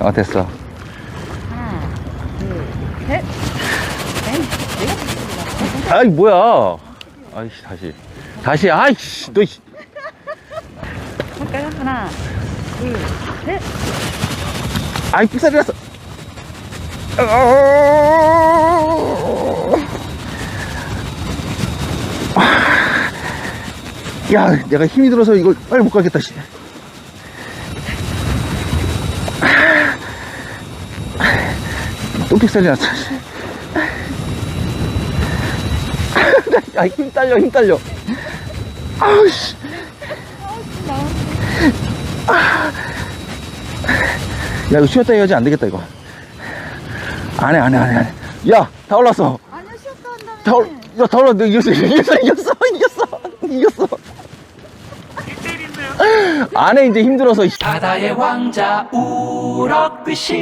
어, 됐어. 하나, 둘, 셋. 아이, 뭐야. 아이씨, 다시. 다시, 아이씨, 너, 씨. 할까요? 하나, 둘, 셋. 아이, 삑사리 났어. 야, 내가 힘이 들어서 이걸 빨리 못 가겠다, 씨. 또 삑사리 났어, 씨. 야, 힘 딸려, 힘 딸려. 아우, 씨. 야, 이거 쉬었다 해야지 안 되겠다, 이거. 안 해, 안 해, 안 해, 안 해. 야, 다 올랐어. 아니야, 쉬었다 한다며. 다, 올, 야, 다 올랐어. 이겼어, 이겼어, 이겼어, 이겼어, 이겼어. 안 해, 이제 힘들어서. 씨. 바다의 왕자 우럭비씨